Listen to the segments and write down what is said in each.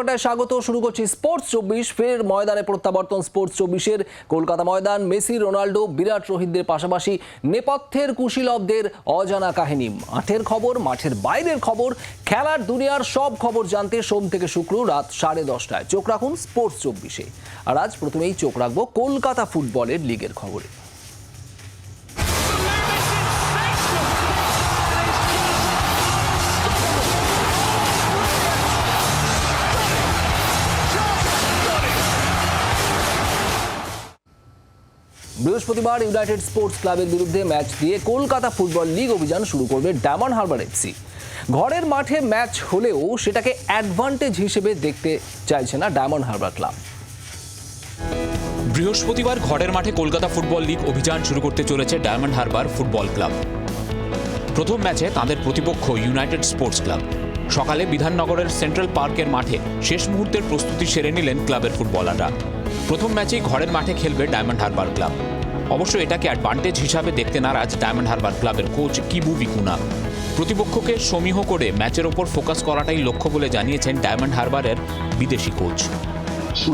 ঘন্টায় স্বাগত, শুরু করছি স্পোর্টস চব্বিশ। ফের ময়দানে প্রত্যাবর্তন স্পোর্টস চব্বিশের। কলকাতা ময়দান, মেসি, রোনাল্ডো, বিরাট রোহিতদের পাশাপাশি নেপথ্যের কুশীলবদের অজানা কাহিনী। মাঠের খবর, মাঠের বাইরের খবর, খেলার দুনিয়ার সব খবর জানতে সোম থেকে শুক্র রাত সাড়ে দশটায়। চোখ রাখুন স্পোর্টস চব্বিশে। আর আজ প্রথমেই চোখ রাখব কলকাতা ফুটবলের লিগের খবরে। বৃহস্পতিবার ইউনাইটেড স্পোর্টস ক্লাবের বিরুদ্ধে ম্যাচ দিয়ে কলকাতা ফুটবল লিগ অভিযান শুরু করবে ডায়মন্ড হারবার এফসি ঘরের মাঠে ম্যাচ হলেও সেটাকে অ্যাডভান্টেজ হিসেবে দেখতে চাইছে না ডায়মন্ড হারবার ক্লাব। বৃহস্পতিবার ঘরের মাঠে কলকাতা ফুটবল লিগ অভিযান শুরু করতে চলেছে ডায়মন্ড হারবার ফুটবল ক্লাব। প্রথম ম্যাচে তাদের প্রতিপক্ষ ইউনাইটেড স্পোর্টস ক্লাব। সকালে বিধাননগরের সেন্ট্রাল পার্কের মাঠে শেষ মুহূর্তের প্রস্তুতি সেরে নিলেন ক্লাবের ফুটবলাররা। প্রথম ম্যাচেই ঘরের মাঠে খেলবে ডায়মন্ড হারবার ক্লাব। অবশ্য এটাকে অ্যাডভান্টেজ হিসাবে দেখতে নারাজ ডায়মন্ড হারবার ক্লাবের কোচ কিবু বিকুনা প্রতিপক্ষকে সমীহ করে ম্যাচের ওপর ফোকাস করাটাই লক্ষ্য বলে জানিয়েছেন ডায়মন্ড হারবারের বিদেশি coach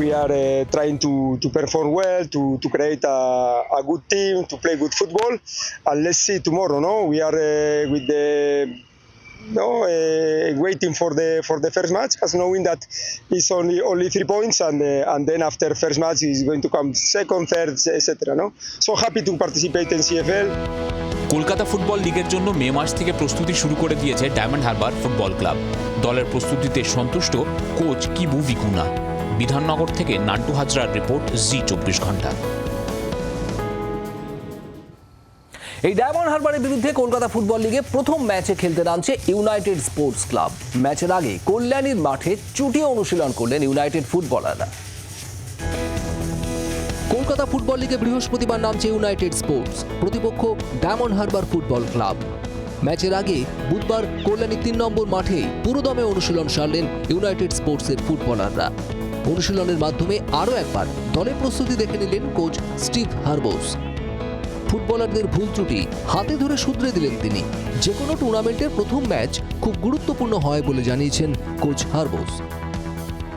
we are uh, trying to, to perform well, to, to create a, a good team, to play good football. And let's see tomorrow. No, we are uh, with the no uh, waiting for the for the first match, as knowing that it's only only three points, and uh, and then after first match is going to come second, third, etc. No, so happy to participate in CFL. Kolkata football লিগের জন্য মে মাস থেকে প্রস্তুতি শুরু করে দিয়েছে diamond Harbour football club দলের প্রস্তুতিতে সন্তুষ্ট কোচ কিবু ভিকুনা বিধাননগর থেকে নান্টু হাজরার রিপোর্ট জি চব্বিশ ঘণ্টা এই ডায়মন্ড হারবারের বিরুদ্ধে কলকাতা ফুটবল লিগে প্রথম ম্যাচে খেলতে নামছে ইউনাইটেড স্পোর্টস ক্লাব। ম্যাচের আগে কল্যাণীর মাঠে চুটিয়ে অনুশীলন করলেন ইউনাইটেড ফুটবলাররা। কলকাতা ফুটবল লিগে বৃহস্পতিবার নামছে ইউনাইটেড স্পোর্টস, প্রতিপক্ষ ডায়মন্ড হারবার ফুটবল ক্লাব। ম্যাচের আগে বুধবার কল্যাণী তিন নম্বর মাঠে পুরোদমে অনুশীলন সারলেন ইউনাইটেড স্পোর্টসের ফুটবলাররা। অনুশীলনের মাধ্যমে আরও একবার দলের প্রস্তুতি দেখে নিলেন কোচ স্টিভ হারবোস। ফুটবলারদের ভুল ত্রুটি হাতে ধরে শুধরে দিলেন তিনি। যে কোনো টুর্নামেন্টের প্রথম ম্যাচ খুব গুরুত্বপূর্ণ হয় বলে জানিয়েছেন কোচ হারবোস।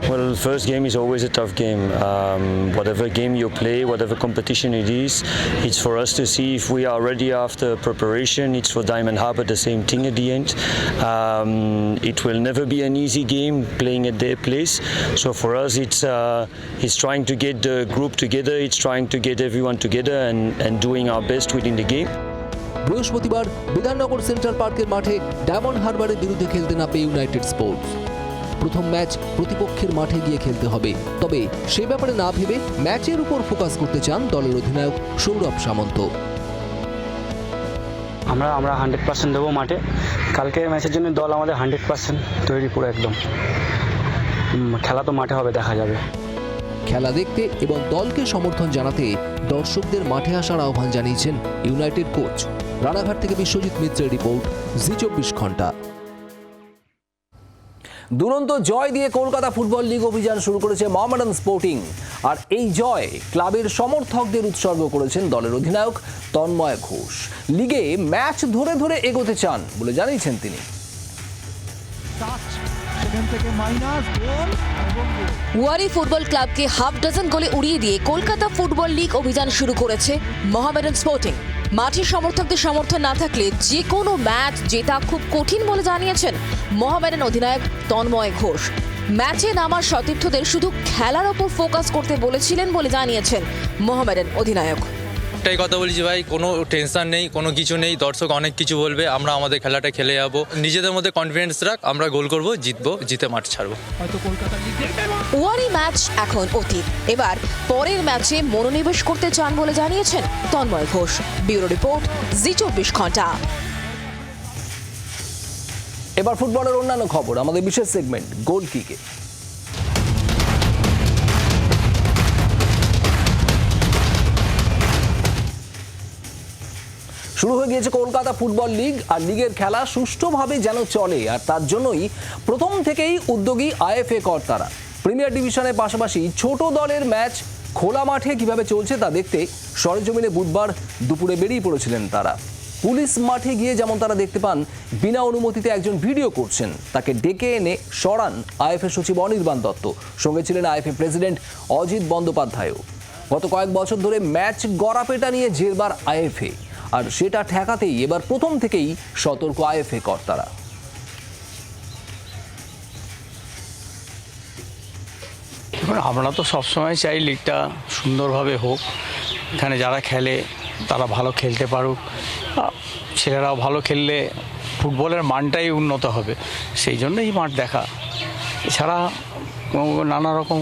Well, first game is always a tough game. Um, whatever game you play, whatever competition it is, it's for us to see if we are ready after preparation. It's for Diamond Harbour the same thing at the end. Um, it will never be an easy game playing at their place. So for us, it's uh, it's trying to get the group together. It's trying to get everyone together and, and doing our best within the game. বৃহস্পতিবার Bidhannagar central পার্কের মাঠে diamond হারবারের বিরুদ্ধে খেলতে নামবে United sports প্রথম match প্রতিপক্ষের মাঠে গিয়ে খেলতে হবে। তবে সে ব্যাপারে না ভেবে ম্যাচের উপর ফোকাস করতে চান দলের অধিনায়ক সৌরভ সামন্ত। আমরা আমরা হান্ড্রেড পার্সেন্ট দেবো মাঠে। কালকে ম্যাচের জন্য দল আমাদের হান্ড্রেড পার্সেন্ট তৈরি পুরো একদম। খেলা তো মাঠে হবে দেখা যাবে। খেলা দেখতে এবং দলকে সমর্থন জানাতে দর্শকদের মাঠে আসার আহ্বান জানিয়েছেন ইউনাইটেড কোচ। রানাঘাট থেকে বিশ্বজিৎ মিত্রের রিপোর্ট জি চব্বিশ ঘণ্টা। দুরন্ত জয় দিয়ে কলকাতা ফুটবল লিগ অভিযান শুরু করেছে মোহামেডান স্পোর্টিং। আর এই জয় ক্লাবের সমর্থকদের উৎসর্গ করেছেন দলের অধিনায়ক তন্ময় ঘোষ। লিগে ম্যাচ ধরে ধরে এগোতে চান বলে জানিয়েছেন তিনি। ওয়ারি ফুটবল ক্লাবকে হাফ ডজন গোলে উড়িয়ে দিয়ে কলকাতা ফুটবল লিগ অভিযান শুরু করেছে মহামেডান স্পোর্টিং। মাঠে সমর্থকদের সমর্থন না থাকলে যে কোনো ম্যাচ জেতা খুব কঠিন বলে জানিয়েছেন মহামেডান অধিনায়ক তন্ময় ঘোষ। ম্যাচে নামার সতীর্থদের শুধু খেলার ওপর ফোকাস করতে বলেছিলেন বলে জানিয়েছেন মোহামেডান অধিনায়ক। একটাই কথা বলছি ভাই কোনো টেনশন নেই কোনো কিছু নেই দর্শক অনেক কিছু বলবে আমরা আমাদের খেলাটা খেলে যাব। নিজেদের মধ্যে কনফিডেন্স রাখ আমরা গোল করব জিতবো জিতে মাঠ ছাড়বো। হয়তো কলকাতা লিগে ওয়ারি ম্যাচ এখন অতীত। এবার পরের ম্যাচে মনোনিবেশ করতে চান বলে জানিয়েছেন তন্ময় ঘোষ। ব্যুরো রিপোর্ট জি চব্বিশ ঘণ্টা। এবার ফুটবলের অন্যান্য খবর আমাদের বিশেষ সেগমেন্ট গোল কিকে শুরু হয়ে গিয়েছে কলকাতা ফুটবল লিগ, আর লিগের খেলা সুষ্ঠুভাবে যেন চলে, আর তার জন্যই প্রথম থেকেই উদ্যোগী আইএফএ কর্তারা। প্রিমিয়ার ডিভিশনের পাশাপাশি ছোট দলের ম্যাচ খোলা মাঠে কীভাবে চলছে তা দেখতে সরেজমিনে বুধবার দুপুরে বেরিয়ে পড়েছিলেন তারা। পুলিশ মাঠে গিয়ে যেমন তারা দেখতে পান, বিনা অনুমতিতে একজন ভিডিও করছেন। তাকে ডেকে এনে সরান আইএফএ সচিব অনির্বাণ দত্ত। সঙ্গে ছিলেন আইএফএ প্রেসিডেন্ট অজিত বন্দ্যোপাধ্যায়ও। গত কয়েক বছর ধরে ম্যাচ গড়াপেটা নিয়ে জেরবার আইএফএ। আর সেটা ঠেকাতেই এবার প্রথম থেকেই সতর্ক আইএফএ কর্তারা। আমরা তো সবসময় চাই লিগটা সুন্দরভাবে হোক। এখানে যারা খেলে তারা ভালো খেলতে পারুক। ছেলেরাও ভালো খেললে ফুটবলের মানটাই উন্নত হবে। সেই জন্যই মাঠ দেখা। এছাড়া নানা রকম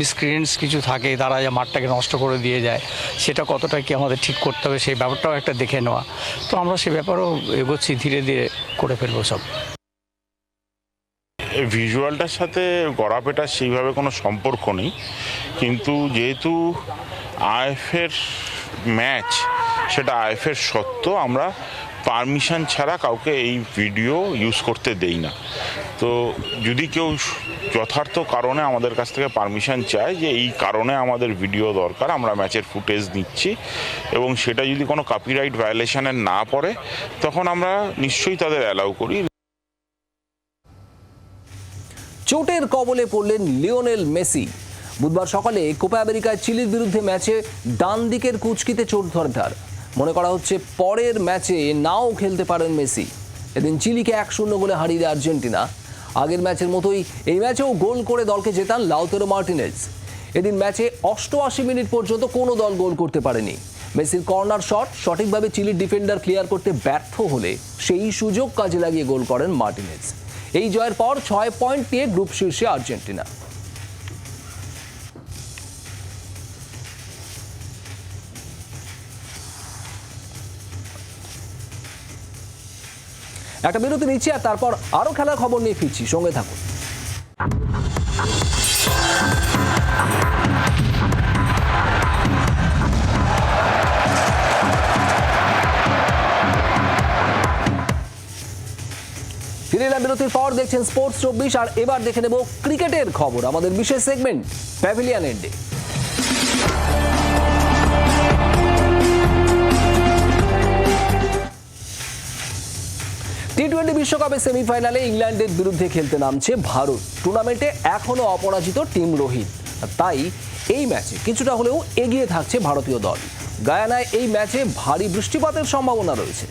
মিসক্রিয়েন্টস কিছু থাকে, তারা যে মাঠটাকে নষ্ট করে দিয়ে যায়, সেটা কতটা কি আমাদের ঠিক করতে হবে, সেই ব্যাপারটাও একটা দেখে নেওয়া। তো আমরা সে ব্যাপারেও এগোচ্ছি, ধীরে ধীরে করে ফেলব সব। ভিজুয়ালটার সাথে গড়াপেটার সেইভাবে কোনো সম্পর্ক নেই, কিন্তু যেহেতু আইএফের ম্যাচ সেটা আইএফের সত্ত্ব আমরা পারমিশন ছাড়া কাউকে এই ভিডিও ইউজ করতে দেই না। তো যদি কেউ যথার্থ কারণে আমাদের কাছ থেকে পারমিশন চায় যে এই কারণে আমাদের ভিডিও দরকার, আমরা ম্যাচের ফুটেজ নিচ্ছি এবং সেটা যদি কোনো কপিরাইট ভায়োলেশনের না পড়ে, তখন আমরা নিশ্চয়ই তাদের অ্যালাউ করি। চোটের কবলে পড়লেন লিওনেল মেসি। বুধবার সকালে কোপা আমেরিকায় চিলির বিরুদ্ধে ম্যাচে ডান দিকের কুচকিতে চোট ধরে তার। মনে করা হচ্ছে পরের ম্যাচে নাও খেলতে পারেন মেসি। এদিন চিলিকে এক শূন্য গোলে হারিয়ে দেয় আর্জেন্টিনা। আগের ম্যাচের মতোই এই ম্যাচেও গোল করে দলকে জেতান লাউতেরো মার্টিনেজ। এদিন ম্যাচে অষ্টআশি মিনিট পর্যন্ত কোনো দল গোল করতে পারেনি। মেসির কর্নার শট সঠিকভাবে চিলির ডিফেন্ডার ক্লিয়ার করতে ব্যর্থ হলে সেই সুযোগ কাজে লাগিয়ে গোল করেন মার্টিনেজ। এই জয়ের পর ছয় পয়েন্ট নিয়ে গ্রুপ শীর্ষে আর্জেন্টিনা। একটা বিরতি নিচ্ছি আর তারপর আরও খেলার খবর নিয়ে ফিরছি। সঙ্গে থাকুন। ফিরে এলাম বিরতির পর, দেখছেন স্পোর্টস চব্বিশ, আর এবার দেখে নেব ক্রিকেটের খবর, আমাদের বিশেষ সেগমেন্ট প্যাভিলিয়ান এন্ডে বিশ্বকাপের সেমিফাইনালে ইংল্যান্ডের বিরুদ্ধে খেলতে নামছে ভারত। টুর্নামেন্টে এখনও অপরাজিত টিম রোহিত। তাই এই ম্যাচে কিছুটা হলেও এগিয়ে থাকছে ভারতীয় দল। গায়ানায় এই ম্যাচে ভারী বৃষ্টিপাতের সম্ভাবনা রয়েছে।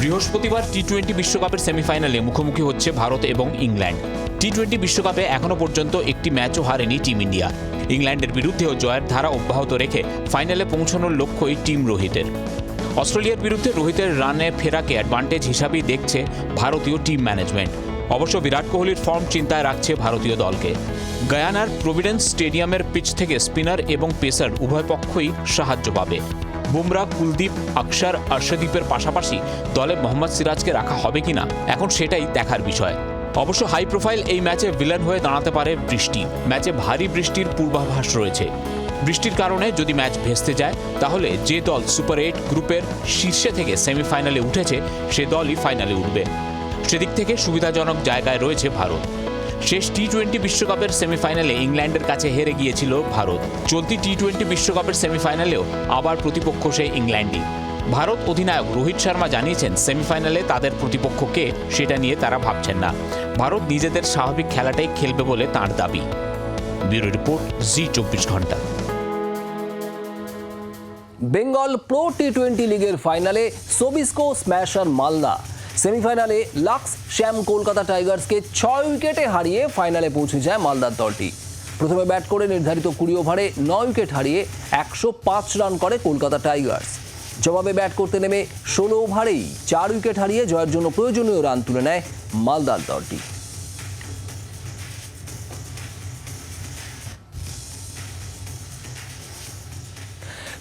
বৃহস্পতিবার টি টোয়েন্টি বিশ্বকাপের সেমিফাইনালে মুখোমুখি হচ্ছে ভারত এবং ইংল্যান্ড। টি টোয়েন্টি বিশ্বকাপে এখনও পর্যন্ত একটি ম্যাচও হারেনি টিম ইন্ডিয়া। ইংল্যান্ডের বিরুদ্ধেও জয়ের ধারা অব্যাহত রেখে ফাইনালে পৌঁছানোর লক্ষ্যই টিম রোহিতের। অস্ট্রেলিয়ার বিরুদ্ধে রোহিতের রানে ফেরাকে অ্যাডভান্টেজ হিসাবেই দেখছে ভারতীয় টিম ম্যানেজমেন্ট অবশ্য বিরাট কোহলির ফর্ম চিন্তায় রাখছে ভারতীয় দলকে। গয়ানার প্রভিডেন্স স্টেডিয়ামের পিচ থেকে স্পিনার এবং পেসার উভয় পক্ষই সাহায্য পাবে। বুমরা, কুলদীপ আকসার আর্শদীপের পাশাপাশি দলে মোহাম্মদ সিরাজকে রাখা হবে কিনা, এখন সেটাই দেখার বিষয়। অবশ্য হাই প্রোফাইল এই ম্যাচে ভিলেন হয়ে দাঁড়াতে পারে বৃষ্টি। ম্যাচে ভারী বৃষ্টির পূর্বাভাস রয়েছে। বৃষ্টির কারণে যদি ম্যাচ ভেস্তে যায়, তাহলে যে দল সুপার এইট গ্রুপের শীর্ষে থেকে সেমিফাইনালে উঠেছে, সে দলই ফাইনালে উঠবে। সেদিক থেকে সুবিধাজনক জায়গায় রয়েছে ভারত। শেষ টি টোয়েন্টি বিশ্বকাপের সেমিফাইনালে ইংল্যান্ডের কাছে হেরে গিয়েছিল ভারত। চলতি টি টোয়েন্টি বিশ্বকাপের সেমিফাইনালেও আবার প্রতিপক্ষ সে ইংল্যান্ডই। ভারত অধিনায়ক রোহিত শর্মা জানিয়েছেন, সেমিফাইনালে তাদের প্রতিপক্ষ কে সেটা নিয়ে তারা ভাবছেন না। ভারত নিজেদের স্বাভাবিক খেলাটাই খেলবে বলে তাঁর দাবি। ব্যুরো রিপোর্ট, জি চব্বিশ ঘণ্টা। বেঙ্গল প্রো টি টোয়েন্টি লিগের ফাইনালে সোবিস্কো স্ম্যাশার মালদা। সেমিফাইনালে লাক্স, শ্যাম কলকাতা টাইগার্সকে ছয় উইকেটে হারিয়ে ফাইনালে পৌঁছে যায় মালদার দলটি। প্রথমে ব্যাট করে নির্ধারিত কুড়ি ওভারে নয় উইকেট হারিয়ে একশো পাঁচ রান করে কলকাতা টাইগার্স। জবাবে ব্যাট করতে নেমে ষোলো ওভারেই চার উইকেট হারিয়ে জয়ের জন্য প্রয়োজনীয় রান তুলে নেয় মালদার দলটি।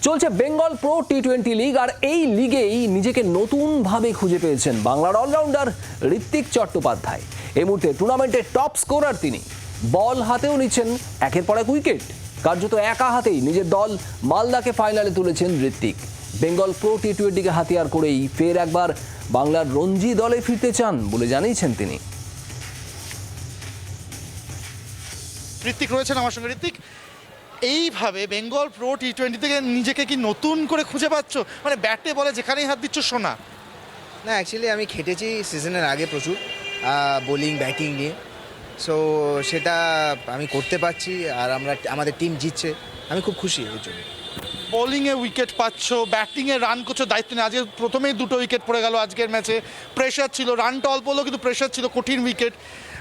চলছে Bengal pro T twenty league আর এই লিগেই নিজেকে নতুনভাবে খুঁজে পেয়েছেন বাংলার অলরাউন্ডার ঋত্বিক চট্টোপাধ্যায়। এই মুহূর্তে টুর্নামেন্টের টপ স্কোরার তিনি। বল হাতেও নিচ্ছেন একের পর এক উইকেট। কার্যত একা হাতেই নিজের দল মালদাকে ফাইনালে তুলেছেন ঋত্বিক। বেঙ্গল প্রো টি টোয়েন্টিকে হাতিয়ার করেই ফের একবার বাংলার রঞ্জি দলে ফিরতে চান বলে জানিয়েছেন তিনি। ঋত্বিক রয়েছেন আমার সঙ্গে। ঋত্বিক এইভাবে বেঙ্গল প্রো টি টোয়েন্টি থেকে নিজেকে কি নতুন করে খুঁজে পাচ্ছ? মানে ব্যাটে বলে যেখানেই হাত দিচ্ছ সোনা না অ্যাকচুয়ালি আমি খেটেছি সিজনের আগে প্রচুর বোলিং ব্যাটিং নিয়ে। সো সেটা আমি করতে পারছি আর আমরা আমাদের টিম জিতছে। আমি খুব খুশি এর জন্য। বোলিংয়ে উইকেট পাচ্ছ ব্যাটিংয়ে রান করছ দায়িত্ব নেই আজকে প্রথমেই দুটো উইকেট পড়ে গেল আজকের ম্যাচে প্রেশার ছিল রানটা অল্প হলেও কিন্তু প্রেশার ছিল কঠিন উইকেট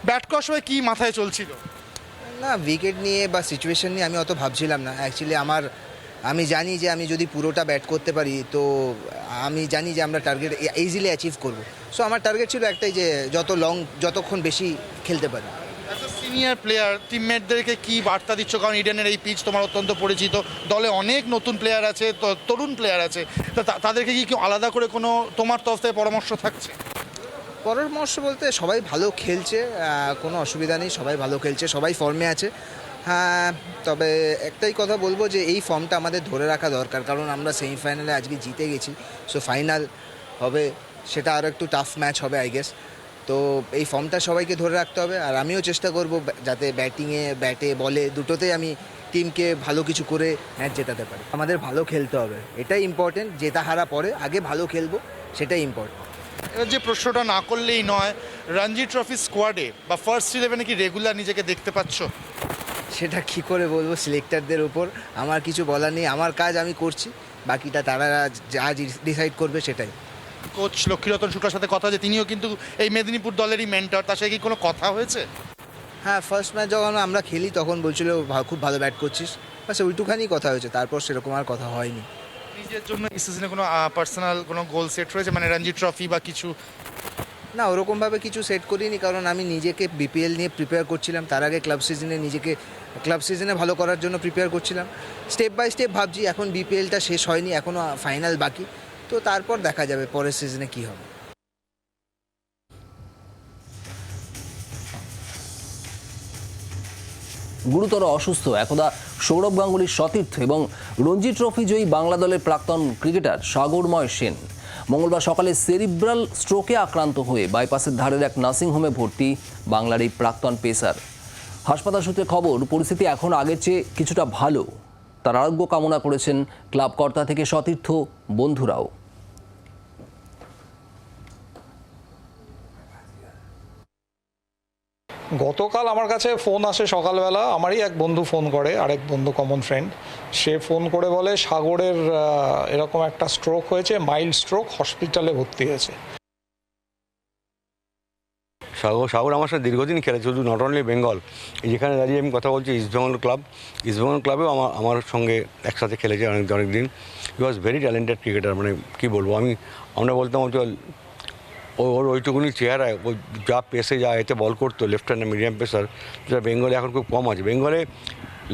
ব্যাট করার সময় কী মাথায় চলছিল? না উইকেট নিয়ে বা সিচুয়েশন নিয়ে আমি অত ভাবছিলাম না। অ্যাকচুয়ালি আমার, আমি জানি যে আমি যদি পুরোটা ব্যাট করতে পারি, তো আমি জানি যে আমরা টার্গেট ইজিলি অ্যাচিভ করব। সো আমার টার্গেট ছিল একটাই যে যত লং যতক্ষণ বেশি খেলতে পারি। সিনিয়র প্লেয়ার টিমমেটদেরকে কি বার্তা দিচ্ছ? কারণ ইডেনের এই পিচ তোমার অত্যন্ত পরিচিত। দলে অনেক নতুন প্লেয়ার আছে তরুণ প্লেয়ার আছে। তা তাদেরকে কি আলাদা করে কোনো তোমার তরফ থেকে পরামর্শ থাকছে? পরামর্শ বলতে সবাই ভালো খেলছে কোনো অসুবিধা নেই, সবাই ভালো খেলছে, সবাই ফর্মে আছে। হ্যাঁ তবে একটাই কথা বলব যে এই ফর্মটা আমাদের ধরে রাখা দরকার, কারণ আমরা সেমিফাইনালে আজকে জিতে গেছি সো ফাইনাল হবে, সেটা আরও একটু টাফ ম্যাচ হবে আই গেস তো এই ফর্মটা সবাইকে ধরে রাখতে হবে, আর আমিও চেষ্টা করব যাতে ব্যাটিংয়ে ব্যাটে বলে দুটোতেই আমি টিমকে ভালো কিছু করে ম্যাচ জেতাতে পারি। আমাদের ভালো খেলতে হবে, এটাই ইম্পর্টেন্ট জেতা হারা পরে, আগে ভালো খেলব, সেটাই ইম্পর্টেন্ট যে প্রশ্নটা না করলেই নয় রঞ্জি ট্রফি স্কোয়াডে বা ফার্স্ট ইলেভেনে কি রেগুলার নিজেকে দেখতে পাচ্ছ? সেটা কি করে বলব সিলেক্টারদের উপর? আমার কিছু বলার নেই আমার কাজ আমি করছি বাকিটা তারা যা ডিসাইড করবে সেটাই। কোচ লক্ষ্মীরতন শুক্লার সাথে কথা যে তিনিও কিন্তু এই মেদিনীপুর দলেরই মেন্টর তার সাথে কি কোনো কথা হয়েছে? হ্যাঁ ফার্স্ট ম্যাচ যখন আমরা খেলি তখন বলছিল খুব ভালো ব্যাট করছিস। বাস ওইটুখানি কথা হয়েছে তারপর সেরকম আর কথা হয়নি। নিজের জন্য সিজনে কোনো পার্সোনাল কোনো গোল সেট রয়েছে? মানে রঞ্জি ট্রফি বা কিছু? না, ওরকমভাবে কিছু সেট করিনি, কারণ আমি নিজেকে বিপিএল নিয়ে প্রিপেয়ার করছিলাম। তার আগে ক্লাব সিজনে নিজেকে ক্লাব সিজনে ভালো করার জন্য প্রিপেয়ার করছিলাম। স্টেপ বাই স্টেপ ভাবছি, এখন বিপিএলটা শেষ হয়নি এখনও ফাইনাল বাকি। তো তারপর দেখা যাবে পরের সিজনে কী হবে। গুরুতর অসুস্থ। একদা সৌরভ গাঙ্গুলির সতীর্থ এবং রঞ্জি ট্রফি জয়ী বাংলা দলের প্রাক্তন ক্রিকেটার সাগরময় সেন। মঙ্গলবার সকালে সেরিব্রাল স্ট্রোকে আক্রান্ত হয়ে বাইপাসের ধারের এক নার্সিংহোমে ভর্তি বাংলার এই প্রাক্তন পেসার। হাসপাতাল সূত্রে খবর, পরিস্থিতি এখন আগের চেয়ে কিছুটা ভালো। তার আরোগ্য কামনা করেছেন ক্লাব কর্তা থেকে সতীর্থ বন্ধুরাও। গতকাল আমার কাছে ফোন আসে সকালবেলা, আমারই এক বন্ধু ফোন করে, আরেক বন্ধু কমন ফ্রেন্ড সে ফোন করে বলে, সাগরের এরকম একটা স্ট্রোক হয়েছে মাইল্ড স্ট্রোক হসপিটালে ভর্তি হয়েছে। সাগর সাগর আমার সাথে দীর্ঘদিন খেলেছে, শুধু নট অনলি বেঙ্গল যেখানে দাঁড়িয়ে আমি কথা বলছি ইস্টবেঙ্গল ক্লাব ইস্টবেঙ্গল ক্লাবেও আমার আমার সঙ্গে একসাথে খেলেছে অনেক অনেক দিন he was very talented cricketer মানে কী বলব, আমি, আমরা বলতাম ও ওর ওইটুকুনি চেহারায়, ও যা পেসে যা এতে বল করতো লেফট হ্যান্ড মিডিয়াম পেসার, যেটা বেঙ্গলে এখন খুব কম আছে। বেঙ্গলে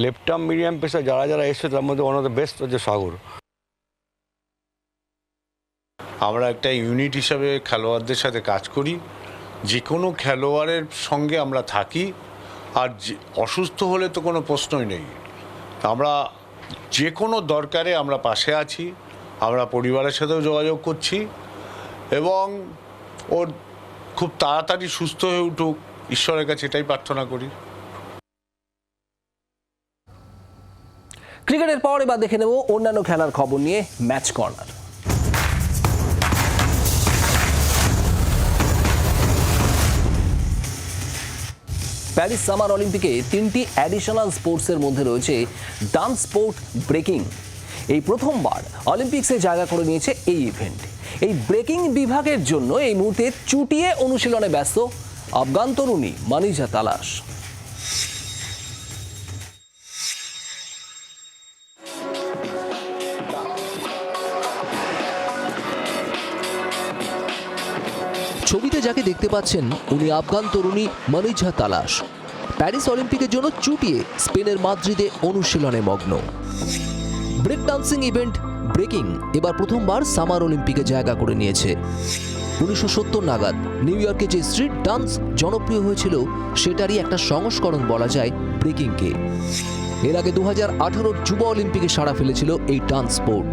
লেফট আর্ম মিডিয়াম পেসার যারা যারা এসছে, তার মধ্যে ওয়ান অফ দ্য বেস্ট হচ্ছে সাগর। আমরা একটা ইউনিট হিসাবে খেলোয়াড়দের সাথে কাজ করি। যে কোনো খেলোয়াড়ের সঙ্গে আমরা থাকি, আর অসুস্থ হলে তো কোনো প্রশ্নই নেই। আমরা যে কোনো দরকারে আমরা পাশে আছি, আমরা পরিবারের সাথেও যোগাযোগ করছি, এবং ওর খুব তাড়াতাড়ি সুস্থ হয়ে উঠুক, ঈশ্বরের কাছে এটাই প্রার্থনা করি। ক্রিকেটের পর এবার দেখে নেব অন্যান্য খেলার খবর নিয়ে ম্যাচ কর্নার। প্যারিস সামার অলিম্পিকে তিনটি অ্যাডিশনাল স্পোর্টসের মধ্যে রয়েছে ডান্স স্পোর্ট ব্রেকিং। এই প্রথমবার অলিম্পিক্সে জায়গা করে নিয়েছে এই ইভেন্ট। এই ব্রেকিং বিভাগের জন্য এই মুহূর্তে চুটিয়ে অনুশীলনে ব্যস্ত আফগান তরুণী মানিজা তালাশ। ছবিতে যাকে দেখতে পাচ্ছেন, উনি আফগান তরুণী মনিজা তালাশ। প্যারিস অলিম্পিকের জন্য চুটিয়ে স্পেনের মাদ্রিদে অনুশীলনে মগ্ন। ব্রেক ডান্সিং ইভেন্ট ব্রেকিং, এবার প্রথমবার সামার অলিম্পিকে জায়গা করে নিয়েছে। উনিশশো সত্তর নাগাদ নিউ ইয়র্কে যে স্ট্রিট ডান্স জনপ্রিয় হয়েছিল, সেটারই একটা সংস্করণ বলা যায় ব্রেকিংকে। এর আগে দু হাজার আঠারোর যুব অলিম্পিকে সাড়া ফেলেছিল এই ডান্স স্পোর্ট।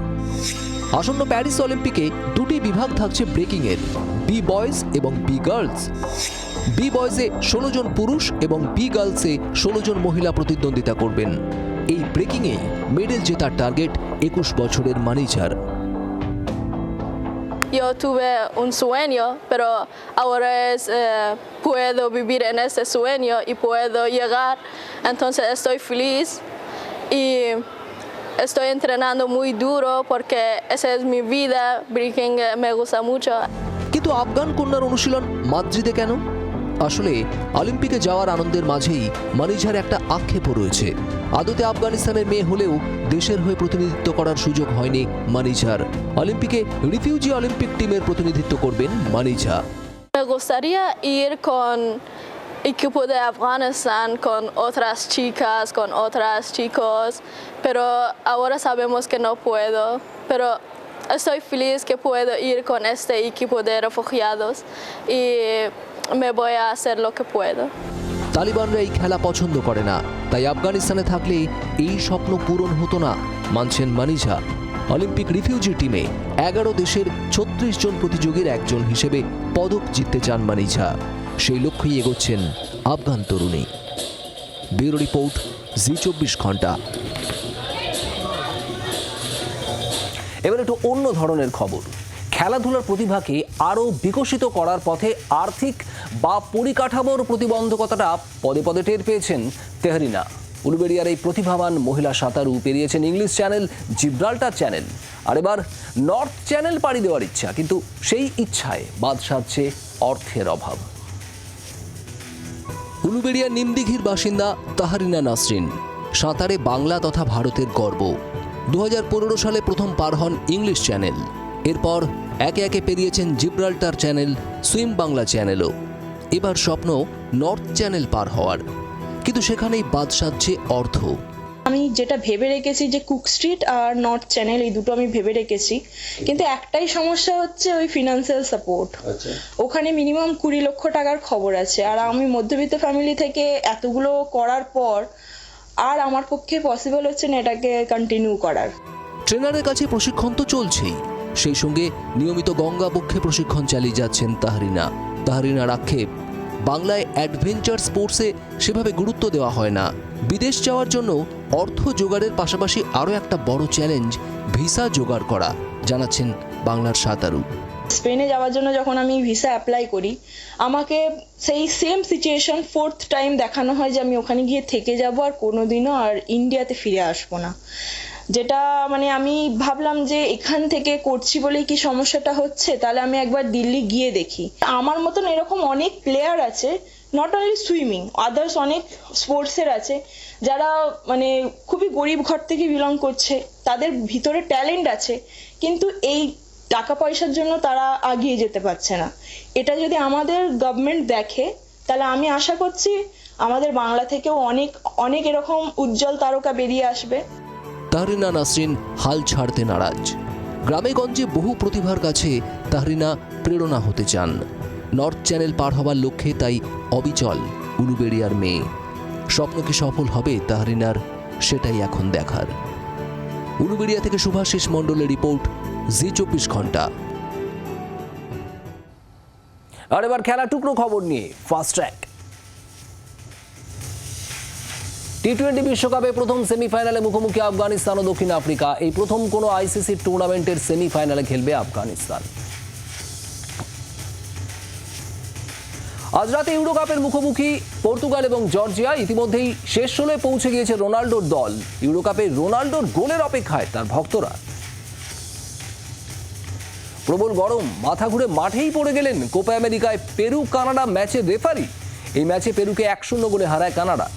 আসন্ন প্যারিস অলিম্পিকে দুটি বিভাগ থাকছে ব্রেকিং এর বি বয়েজ এবং বি গার্লস। বি বয়েজে ষোলো জন পুরুষ এবং বি গার্লসে ষোলো জন মহিলা প্রতিদ্বন্দ্বিতা করবেন। এই ব্রেকিংয়ে মেডেল জেতার টার্গেট একুশ বছরের মানিজার Yo tuve un sueño, pero ahora es, eh, puedo vivir en ese sueño y puedo llegar. Entonces estoy feliz y estoy entrenando muy duro porque esa es mi vida. Breaking eh, me gusta mucho. কিন্তু আফগান কন্যার অনুশীলন মাদ্রিদে কেন আসলে অলিম্পিকে যাওয়ার আনন্দের মাঝেই মানিঝার একটা আক্ষেপও রয়েছে আদতে আফগানিস্তানের মেয়ে হলেও দেশের হয়ে প্রতিনিধিত্ব করার সুযোগ হয়নি মানিঝার অলিম্পিকে রিফিউজি অলিম্পিক টিমের প্রতিনিধিত্ব করবেন মানিঝা equipo de Afganistán, con otras chicas, con otros chicos, pero ahora sabemos que no puedo. Pero estoy feliz que puedo ir con este equipo de refugiados y me voy a hacer lo que. তালিবানরা এই খেলা পছন্দ করে না, তাই আফগানিস্তানে থাকলে এই স্বপ্ন পূরণ হতো না, মানছেন মানিঝা অলিম্পিক রিফিউজি টিমে এগারো দেশের ছত্রিশ জন প্রতিযোগীর একজন হিসেবে পদক জিততে চান মানিঝা সেই লক্ষ্যেই এগোচ্ছেন আফগান তরুণী। ব্যুরো রিপোর্ট, জি চব্বিশ ঘণ্টা। এবার একটু অন্য ধরনের খবর। খেলাধুলার প্রতিভাকে আরও বিকশিত করার পথে আর্থিক বা পরিকাঠামোর প্রতিবন্ধকতাটা পদে পদে টের পেয়েছেন তেহরিনা। উলুবেরিয়ার এই প্রতিভাবান মহিলা সাঁতারু পেরিয়েছেন ইংলিশ চ্যানেল জিব্রাল্টার চ্যানেল। আর এবার নর্থ চ্যানেল পাড়ি দেওয়ার ইচ্ছা, কিন্তু সেই ইচ্ছায় বাদ সাধছে অর্থের অভাব। উলুবেড়িয়া নিমদিঘির বাসিন্দা তাহারিনা নাসরিন, সাঁতারে বাংলা তথা ভারতের গর্ব। দু হাজার পনেরো সালে প্রথম পার হন ইংলিশ চ্যানেল। এরপর একে একে পেরিয়েছেন জিব্রাল্টার চ্যানেল সুইম বাংলা চ্যানেলও। এবার স্বপ্ন নর্থ চ্যানেল পার হওয়ার। কিন্তু সেখানেই বাদ সাধছে অর্থ আমি যেটা ভেবে রেখেছি যে কুক স্ট্রিট আর নর্থ চ্যানেল এই দুটো আমি ভেবে রেখেছি। কিন্তু একটাই সমস্যা হচ্ছে ওই ফিনান্সিয়াল সাপোর্ট ওখানে মিনিমাম কুড়ি লক্ষ টাকার খবর আছে। আর আমি মধ্যবিত্ত ফ্যামিলি থেকে এতগুলো করার পর আর আমার পক্ষে পসিবল হচ্ছে না এটাকে কন্টিনিউ করার। ট্রেনারের কাছে প্রশিক্ষণ তো চলছেই। সেই সঙ্গে নিয়মিত গঙ্গা পক্ষে প্রশিক্ষণ চালিয়ে যাচ্ছেন তাহরিনা। তাহরিনার আক্ষেপ, বাংলায় অ্যাডভেঞ্চার স্পোর্টসে সেভাবে গুরুত্ব দেওয়া হয় না। বিদেশ যাওয়ার জন্য অর্থ জোগাড়ের পাশাপাশি আরও একটা বড় চ্যালেঞ্জ ভিসা জোগাড় করা, জানাচ্ছেন বাংলার সাঁতারু। স্পেনে যাওয়ার জন্য যখন আমি ভিসা অ্যাপ্লাই করি, আমাকে সেই সেম সিচুয়েশন ফোর্থ টাইম দেখানো হয় যে আমি ওখানে গিয়ে থেকে যাব আর কোনোদিনও আর ইন্ডিয়াতে ফিরে আসব না। যেটা মানে আমি ভাবলাম যে এখান থেকে করছি বলেই কি সমস্যাটা হচ্ছে, তাহলে আমি একবার দিল্লি গিয়ে দেখি। আমার মতন এরকম অনেক প্লেয়ার আছে নট অনলি সুইমিং আদার্স অনেক স্পোর্টসের আছে, যারা মানে খুবই গরিব ঘর থেকে বিলং করছে, তাদের ভিতরে ট্যালেন্ট আছে, কিন্তু এই টাকা পয়সার জন্য তারা এগিয়ে যেতে পারছে না। এটা যদি আমাদের গভর্নমেন্ট দেখে, তাহলে আমি আশা করছি আমাদের বাংলা থেকেও অনেক অনেক এরকম উজ্জ্বল তারকা বেরিয়ে আসবে। তাহরিনা নাসরিন হাল ছাড়তে নারাজ। গ্রামে গঞ্জে বহু প্রতিভার কাছে তাহরিনা প্রেরণা হতে চান। নর্থ চ্যানেল পার হবার লক্ষ্যে তাই অবিচল উলুবেড়িয়ার মেয়ে। স্বপ্ন কি সফল হবে তাহরিনার সেটাই এখন দেখার। উলুবেড়িয়া থেকে শুভাশিস মণ্ডলের রিপোর্ট, জি চব্বিশ ঘণ্টা। আর এবার খেলা টুকরো খবর নিয়ে ফাস্ট ট্র্যাক টি টোয়েন্টি বিশ্বকাপে প্রথম সেমিফাইনালে মুখোমুখি আফগানিস্তান ও দক্ষিণ আফ্রিকা। এই প্রথম কোনো আইসিসি টুর্নামেন্টের সেমিফাইনালে খেলবে আফগানিস্তান। আজ রাতে ইউরো কাপের মুখোমুখি পর্তুগাল এবং জর্জিয়া। ইতিমধ্যেই শেষ ষোলোয় পৌঁছে গিয়েছে রোনাল্ডোর দল। ইউরো কাপে রোনাল্ডোর গোলের অপেক্ষায় তার ভক্তরা। প্রবল গরম, মাথা ঘুরে মাঠেই পড়ে গেলেন কোপা আমেরিকায় পেরু কানাডা ম্যাচের রেফারি। এই ম্যাচে পেরুকে এক শূন্য গোলে হারায় কানাডা।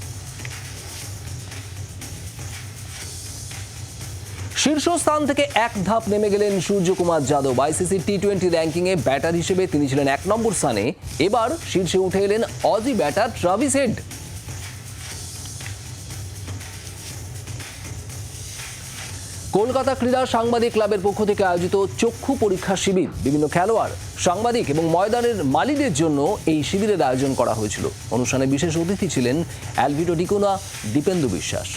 শীর্ষস্থান থেকে এক ধাপ নেমে গেলেন Suryakumar Yadav. ICC T twenty র্যাঙ্কিংয়ে ব্যাটার হিসেবে তিনি ছিলেন এক নম্বর স্থানে। এবার শীর্ষে উঠে এলেন Aussie batter Travis Head Kolkata ক্রীড়া সাংবাদিক ক্লাবের পক্ষ থেকে আয়োজিত চক্ষু পরীক্ষা শিবির। বিভিন্ন খেলোয়াড়, সাংবাদিক এবং ময়দানের মালিকদের জন্য এই শিবিরের আয়োজন করা হয়েছিল। অনুষ্ঠানে বিশেষ অতিথি ছিলেন অ্যালভিটো ডিকোনা দীপেন্দু বিশ্বাস।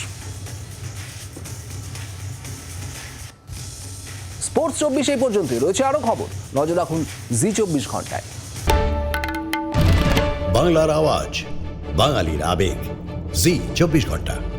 স্পোর্টস চব্বিশ এই পর্যন্তই। রয়েছে আরও খবর। নজর রাখুন জি চব্বিশ ঘন্টায়। বাংলার আওয়াজ, বাঙালির আবেগ। জি চব্বিশ ঘণ্টা।